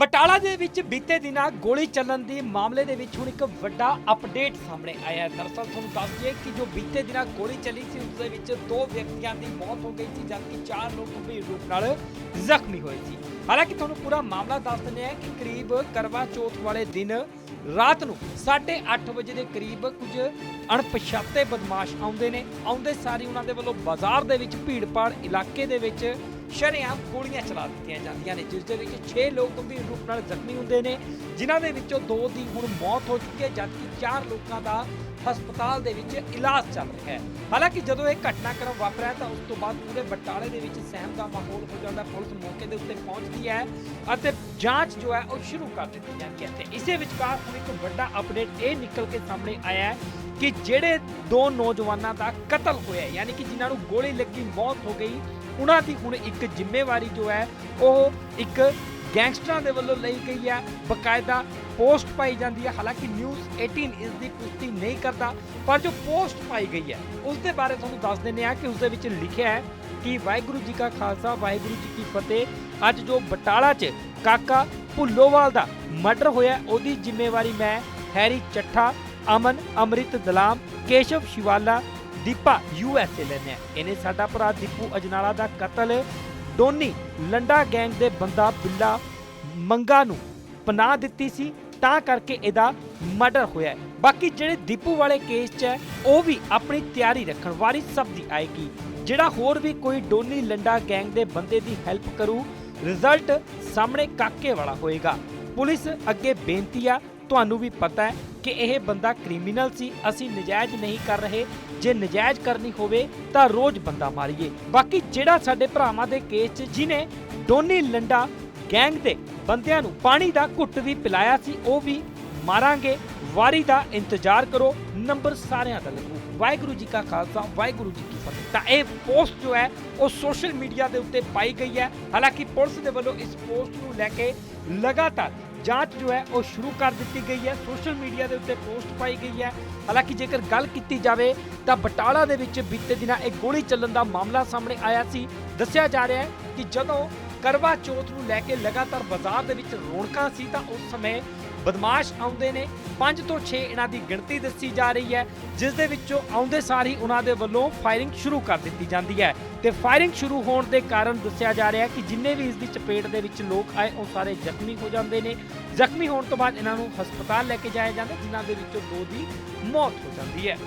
ਬਟਾਲਾ ਦੇ ਵਿੱਚ ਬੀਤੇ ਦਿਨਾਂ ਗੋਲੀ ਚੱਲਣ ਦੇ ਮਾਮਲੇ ਦੇ ਵਿੱਚ ਹੁਣ ਇੱਕ ਵੱਡਾ ਅਪਡੇਟ ਸਾਹਮਣੇ ਆਇਆ ਹੈ। ਦਰਅਸਲ ਤੁਹਾਨੂੰ ਦੱਸ ਦਈਏ ਕਿ ਜੋ ਬੀਤੇ ਦਿਨਾਂ ਗੋਲੀ ਚੱਲੀ ਸੀ, ਉਸ ਦੇ ਵਿੱਚ ਦੋ ਵਿਅਕਤੀਆਂ ਦੀ ਮੌਤ ਹੋ ਗਈ ਸੀ, ਜਦਕਿ ਚਾਰ ਲੋਕ ਗੰਭੀਰ ਰੂਪ ਨਾਲ ਜ਼ਖਮੀ ਹੋਏ ਸੀ। ਹਾਲਾਂਕਿ ਤੁਹਾਨੂੰ ਪੂਰਾ ਮਾਮਲਾ ਦੱਸ ਦਿੰਦੇ ਹਾਂ ਕਿ ਕਰੀਬ ਕਰਵਾ ਚੌਥ ਵਾਲੇ ਦਿਨ ਰਾਤ ਨੂੰ 8:30 ਵਜੇ ਦੇ ਕਰੀਬ ਕੁਝ ਅਣਪਛਾਤੇ ਬਦਮਾਸ਼ ਆਉਂਦੇ ਨੇ। ਆਉਂਦੇ ਸਾਰੀ ਉਹਨਾਂ ਦੇ ਵੱਲੋਂ ਬਾਜ਼ਾਰ ਦੇ ਵਿੱਚ ਭੀੜਪਾੜ ਇਲਾਕੇ ਦੇ ਵਿੱਚ ਸ਼ਰੇਆਮ ਗੋਲੀਆਂ ਚਲਾ ਦਿੱਤੀਆਂ ਜਾਂਦੀਆਂ ਨੇ, ਜਿਸ ਦੇ ਵਿੱਚ 6 ਲੋਕ ਗੰਭੀਰ ਰੂਪ ਨਾਲ ਜ਼ਖਮੀ ਹੁੰਦੇ ਨੇ, ਜਿਨ੍ਹਾਂ ਦੇ ਵਿੱਚੋਂ ਦੋ ਦੀ ਹੁਣ ਮੌਤ ਹੋ ਚੁੱਕੀ ਹੈ, ਜਦਕਿ ਚਾਰ ਲੋਕਾਂ ਦਾ ਹਸਪਤਾਲ ਦੇ ਵਿੱਚ ਇਲਾਜ ਚੱਲ ਰਿਹਾ ਹੈ। ਹਾਲਾਂਕਿ ਜਦੋਂ ਇਹ ਘਟਨਾਕ੍ਰਮ ਵਾਪਰਿਆ ਤਾਂ ਉਸ ਤੋਂ ਬਾਅਦ ਪੂਰੇ ਬਟਾਲੇ ਦੇ ਵਿੱਚ ਸਹਿਮ ਦਾ ਮਾਹੌਲ ਹੋ ਜਾਂਦਾ, ਪੁਲਿਸ ਮੌਕੇ ਦੇ ਉੱਤੇ ਪਹੁੰਚਦੀ ਹੈ ਅਤੇ ਜਾਂਚ ਜੋ ਹੈ ਉਹ ਸ਼ੁਰੂ ਕਰ ਦਿੱਤੀ ਜਾਂਦੀ ਹੈ। ਤੇ ਇਸੇ ਵਿਚਕਾਰ ਹੁਣ ਇੱਕ ਵੱਡਾ ਅਪਡੇਟ ਇਹ ਨਿਕਲ ਕੇ ਸਾਹਮਣੇ ਆਇਆ ਹੈ ਕਿ ਜਿਹੜੇ ਦੋ ਨੌਜਵਾਨਾਂ ਦਾ ਕਤਲ ਹੋਇਆ ਯਾਨੀ ਕਿ ਜਿਨ੍ਹਾਂ ਨੂੰ ਗੋਲੀ ਲੱਗੀ, ਮੌਤ ਹੋ ਗਈ, ਉਹਨਾਂ ਦੀ ਹੁਣ ਇੱਕ ਜ਼ਿੰਮੇਵਾਰੀ ਜੋ ਹੈ, ਉਹ ਇੱਕ ਗੈਂਗਸਟਰਾਂ ਦੇ ਵੱਲੋਂ ਲਈ ਗਈ ਹੈ। ਬਕਾਇਦਾ ਪੋਸਟ ਪਾਈ ਜਾਂਦੀ ਹੈ। ਹਾਲਾਂਕਿ ਨਿਊਜ਼ 18 ਇਸ ਦੀ ਪੁਸ਼ਟੀ ਨਹੀਂ ਕਰਦਾ, ਪਰ ਜੋ ਪੋਸਟ ਪਾਈ ਗਈ ਹੈ, ਉਸ ਦੇ ਬਾਰੇ ਤੁਹਾਨੂੰ ਦੱਸ ਦਿੰਦੇ ਹਾਂ ਕਿ ਉਸ ਦੇ ਵਿੱਚ ਲਿਖਿਆ ਹੈ ਕਿ ਵਾਹਿਗੁਰੂ ਜੀ ਕਾ ਖਾਲਸਾ, ਵਾਹਿਗੁਰੂ ਜੀ ਕੀ ਫਤਿਹ। ਅੱਜ ਜੋ ਬਟਾਲਾ 'ਚ ਕਾਕਾ ਭੁੱਲੋਵਾਲ ਦਾ ਮਰਡਰ ਹੋਇਆ, ਉਹਦੀ ਜ਼ਿੰਮੇਵਾਰੀ ਮੈਂ Harry Chattha Aman, Amrit, ਦਲਾਮ, Keshav, Shivala, Deepa, U S A ਲੈਨੇ ਇਹਨੇ ਸਾਡਾ ਭਰਾ ਦੀਪੂ ਅਜਨਾਲਾ ਦਾ ਕਤਲ ਡੋਨੀ ਲੰਡਾ ਗੈਂਗ ਦੇ ਬੰਦਾ ਬਿੱਲਾ ਮੰਗਾ ਨੂੰ ਪਨਾਹ ਦਿੱਤੀ ਸੀ, ਤਾਂ ਕਰਕੇ ਇਹਦਾ ਮਰਡਰ ਹੋਇਆ ਬਾਕੀ ਜਿਹੜੇ ਦੀਪੂ ਵਾਲੇ ਕੇਸ 'ਚ ਹੈ, ਉਹ ਵੀ ਆਪਣੀ ਤਿਆਰੀ ਰੱਖਣ ਵਾਰੀ ਸਭ ਦੀ ਆਏਗੀ। ਜਿਹੜਾ ਹੋਰ ਵੀ ਕੋਈ ਡੋਨੀ ਲੰਡਾ ਗੈਂਗ ਦੇ ਬੰਦੇ ਦੀ ਹੈਲਪ ਕਰੂ, ਰਿਜ਼ਲਟ ਸਾਹਮਣੇ ਕਾਕੇ ਵਾਲਾ ਹੋਏਗਾ। ਪੁਲਿਸ ਅੱਗੇ ਬੇਨਤੀ ਆ, ਤੁਹਾਨੂੰ ਵੀ ਪਤਾ ਹੈ ਕਿ ਇਹ ਬੰਦਾ ਕ੍ਰਿਮੀਨਲ ਸੀ, ਅਸੀਂ ਨਜਾਇਜ਼ ਨਹੀਂ ਕਰ ਰਹੇ। ਜੇ ਨਜਾਇਜ਼ ਕਰਨੀ ਹੋਵੇ ਤਾਂ ਰੋਜ਼ ਬੰਦਾ ਮਾਰੀਏ। ਬਾਕੀ ਜਿਹੜਾ ਸਾਡੇ ਭਰਾਵਾਂ ਦੇ ਕੇਸ 'ਚ ਜਿਨੇ ਡੋਨੀ ਲੰਡਾ ਗੈਂਗ ਦੇ ਬੰਦਿਆਂ ਨੂੰ ਪਾਣੀ ਦਾ ਘੁੱਟ ਵੀ ਪਿਲਾਇਆ ਸੀ, ਉਹ ਵੀ ਮਾਰਾਂਗੇ। ਵਾਰੀ ਦਾ ਇੰਤਜ਼ਾਰ ਕਰੋ। ਨੰਬਰ ਸਾਰਿਆਂ ਦਾ ਲੱਗੂ। ਵਾਹਿਗੁਰੂ ਜੀ ਕਾ ਖਾਲਸਾ, ਵਾਹਿਗੁਰੂ ਜੀ ਕੀ ਫਤਿਹ। ਤਾਂ ਇਹ ਪੋਸਟ ਜੋ ਹੈ, ਉਹ ਸੋਸ਼ਲ ਮੀਡੀਆ ਦੇ ਉੱਤੇ ਪਾਈ ਗਈ ਹੈ। ਹਾਲਾਂਕਿ ਪੁਲਿਸ ਦੇ ਵੱਲੋਂ ਇਸ ਪੋਸਟ ਨੂੰ ਲੈ ਕੇ ਲਗਾਤਾਰ ਜਾਂਚ ਜੋ ਹੈ, ਉਹ ਸ਼ੁਰੂ ਕਰ ਦਿੱਤੀ ਗਈ ਹੈ। ਸੋਸ਼ਲ ਮੀਡੀਆ ਦੇ ਉੱਤੇ ਪੋਸਟ ਪਾਈ ਗਈ ਹੈ। ਹਾਲਾਂਕਿ ਜੇਕਰ ਗੱਲ ਕੀਤੀ ਜਾਵੇ, ਤਾਂ ਬਟਾਲਾ ਦੇ ਵਿੱਚ ਬੀਤੇ ਦਿਨਾਂ ਇੱਕ ਗੋਲੀ ਚੱਲਣ ਦਾ ਮਾਮਲਾ ਸਾਹਮਣੇ ਆਇਆ ਸੀ। ਦੱਸਿਆ ਜਾ ਰਿਹਾ ਹੈ ਕਿ ਜਦੋਂ ਕਰਵਾ ਚੌਥ ਨੂੰ ਲੈ ਕੇ ਲਗਾਤਾਰ ਬਾਜ਼ਾਰ ਦੇ ਵਿੱਚ ਰੌਣਕਾਂ ਸੀ, ਤਾਂ ਉਸ ਸਮੇਂ ਬਦਮਾਸ਼ ਆਉਂਦੇ ਨੇ। 5 ਤੋਂ 6 ਇਹਨਾਂ ਦੀ ਗਿਣਤੀ ਦੱਸੀ ਜਾ ਰਹੀ ਹੈ, ਜਿਸ ਦੇ ਵਿੱਚੋਂ ਆਉਂਦੇ ਸਾਰ ਹੀ ਉਹਨਾਂ ਦੇ ਵੱਲੋਂ ਫਾਇਰਿੰਗ ਸ਼ੁਰੂ ਕਰ ਦਿੱਤੀ ਜਾਂਦੀ ਹੈ। ਤੇ ਫਾਇਰਿੰਗ ਸ਼ੁਰੂ ਹੋਣ ਦੇ ਕਾਰਨ ਦੱਸਿਆ ਜਾ ਰਿਹਾ ਕਿ ਜਿੰਨੇ ਵੀ ਇਸ ਦੀ ਚਪੇਟ ਦੇ ਵਿੱਚ ਲੋਕ ਆਏ, ਉਹ ਸਾਰੇ ਜ਼ਖਮੀ ਹੋ ਜਾਂਦੇ ਨੇ। ਜ਼ਖਮੀ ਹੋਣ ਤੋਂ ਬਾਅਦ ਇਹਨਾਂ ਨੂੰ ਹਸਪਤਾਲ ਲੈ ਕੇ ਜਾਇਆ ਜਾਂਦਾ, ਜਿਨ੍ਹਾਂ ਦੇ ਵਿੱਚੋਂ ਦੋ ਦੀ ਮੌਤ ਹੋ ਜਾਂਦੀ ਹੈ।